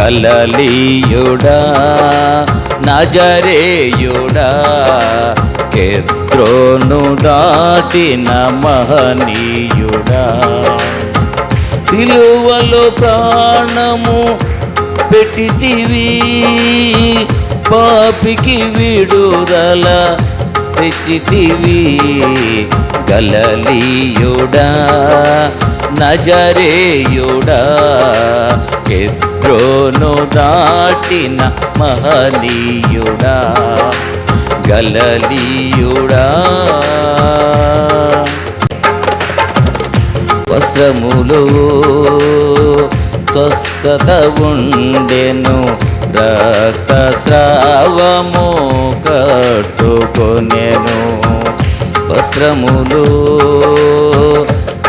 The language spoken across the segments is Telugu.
గలలీయుడా నజరేయుడా కెద్రోను దాటిన మహనీయుడా. సిలువలో ప్రాణము పెట్టితివి పాపికి విడుదల తెచ్చితివి. గలలీయుడా నజరేయుడా ఎద్రోను దాటిన మహనీయుడా గలలీయుడా. వస్త్రములు స్వస్థత ఉండెను రక్తస్రావము కట్టుకొనెను. వస్త్రములు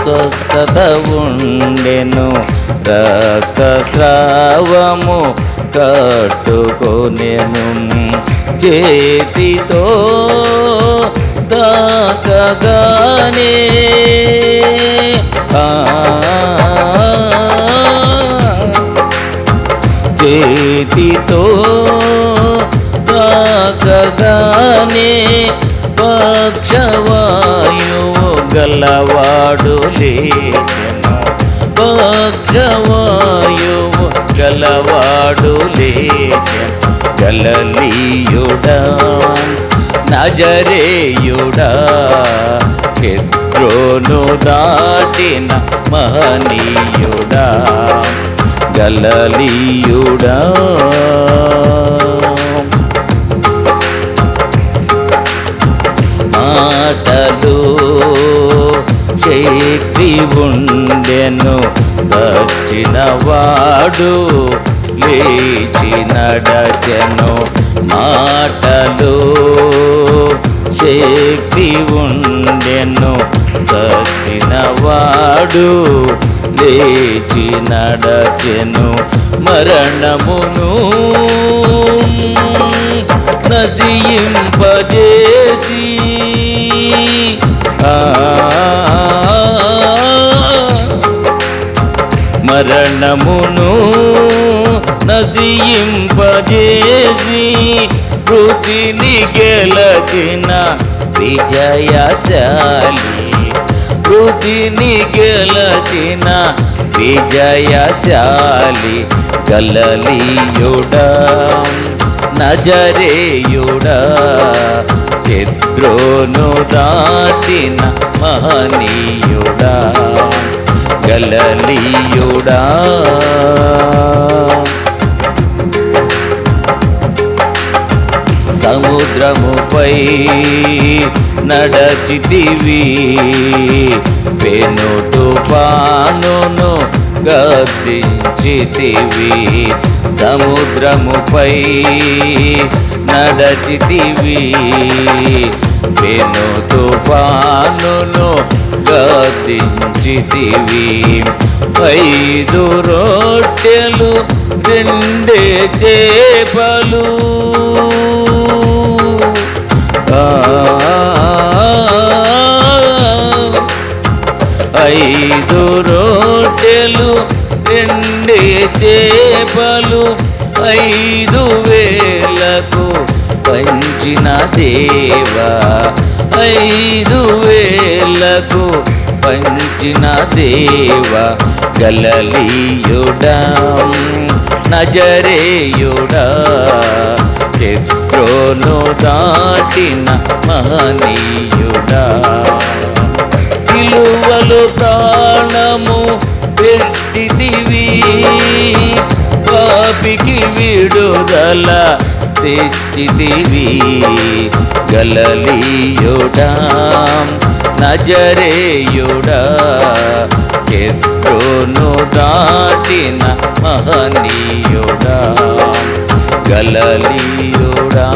స్వస్థత ఉండెను రక్తస్రావము కట్టుకొనెను. చేతితో తాకగానే చేతితో తాకగానే పక్షవా గలవాడు లేచెను. పక్షవాయువు గలవాడు లేచెను. గలలీయుడా నజరేయుడా కెద్రోను దాటిన మహనీయుడా గలలీయుడా. ఉండెను సచిన వాడు లేచి నడచెను మాటలు. శక్తి ఉండెను సచిన వాడు లేచి నడచెను మరణమును. నసియింపజేసి మరణమును నసియింపజేసి వృతిని గెలచిన విజయశాలి. వృతిని గెలచిన విజయశాలి గలలియుడా నజరేయుడా చిత్రోను దాటిన మహనీయుడా. గలలీయుడా. సముద్రముపై నడచితివి పెనుటు పానును గద్దించితివి సముద్రముపై నడచితివి పెను తుఫానును గద్దించితివి ఐదు రొట్టెలు రెండే చేపలు. ఐదు రొట్టెలు రెండే చేపలు. ఐదు వేలకు పంచిన దేవా ఐదు వేలకు పంచిన దేవా గలలీయుడా నజరేయుడా చిత్రోను దాటిన మహనీయుడా. సిలువలు ప్రాణము పెట్టిదివి విడుదల తెచ్చితివి. గలలీయుడా నజరేయుడా ఎత్రోను దాటిన మహనీయుడా. గలలీయుడా